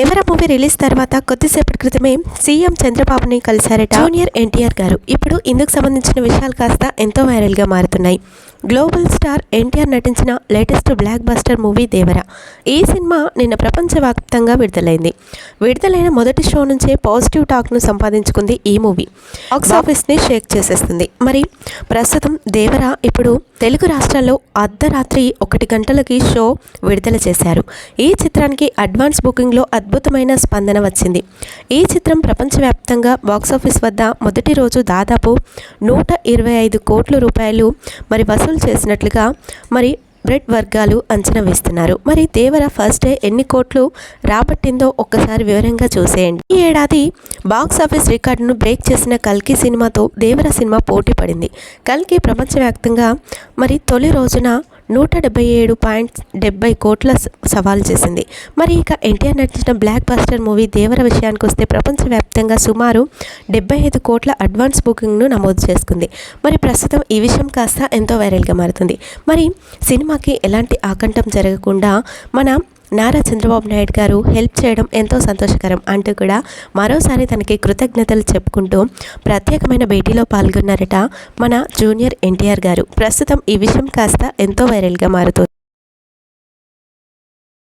ఎవర movie release తర్వాత కొద్దిసేపటి క్రితమే సీఎం చంద్రబాబుని కలిశారట. జూనియర్ ఎన్టీఆర్ గారు. ఇప్పుడు ఇందుకు సంబంధించిన విషయాలు కాస్త ఎంతో వైరల్గా మారుతున్నాయి. గ్లోబల్ స్టార్ ఎన్టీఆర్ నటించిన latest blockbuster movie Devara. ఈ సినిమా నిన్న ప్రపంచవ్యాప్తంగా విడుదలైంది. విడుదలైన మొదటి షో నుంచే పాజిటివ్ టాక్ను సంపాదించుకుంది ఈ మూవీ. బాక్స్ ఆఫీస్ని షేక్ చేసేస్తుంది. మరి ప్రస్తుతం దేవర ఇప్పుడు తెలుగు రాష్ట్రాల్లో అర్ధరాత్రి ఒకటి గంటలకి షో విడుదల చేశారు. ఈ చిత్రానికి అడ్వాన్స్ బుకింగ్లో అద్భుతమైన స్పందన వచ్చింది. ఈ చిత్రం ప్రపంచవ్యాప్తంగా బాక్సాఫీస్ వద్ద మొదటి రోజు దాదాపు నూట ఇరవై ఐదు కోట్ల రూపాయలు మరి వసూలు చేసినట్లుగా మరి బ్రెడ్ వర్గాలు అంచనా వేస్తున్నారు. మరి దేవర ఫస్ట్ డే ఎన్ని కోట్లు రాబట్టిందో ఒక్కసారి వివరంగా చూసేయండి. ఈ ఏడాది బాక్స్ ఆఫీస్ రికార్డును బ్రేక్ చేసిన కల్కి సినిమాతో దేవర సినిమా పోటీ పడింది. కల్కి ప్రపంచవ్యాప్తంగా మరి తొలి రోజున నూట డెబ్బై ఏడు పాయింట్ డెబ్బై కోట్ల స- సవాల్ చేసింది. మరి ఇక ఎన్టీఆర్ నటించిన బ్లాక్ బాస్టర్ మూవీ దేవర విషయానికి వస్తే ప్రపంచవ్యాప్తంగా సుమారు డెబ్బై ఐదు కోట్ల అడ్వాన్స్ బుకింగ్ను నమోదు చేసుకుంది. మరి ప్రస్తుతం ఈ విషయం కాస్త ఎంతో వైరల్గా మారుతుంది. మరి సినిమాకి ఎలాంటి ఆకంఠం జరగకుండా మన నారా చంద్రబాబు నాయుడు గారు హెల్ప్ చేయడం ఎంతో సంతోషకరం అంటూ కూడా మరోసారి తనకి కృతజ్ఞతలు చెప్పుకుంటూ ప్రత్యేకమైన భేటీలో పాల్గొన్నారట మన జూనియర్ ఎన్టీఆర్ గారు. ప్రస్తుతం ఈ విషయం కాస్త ఎంతో వైరల్గా మారుతుంది.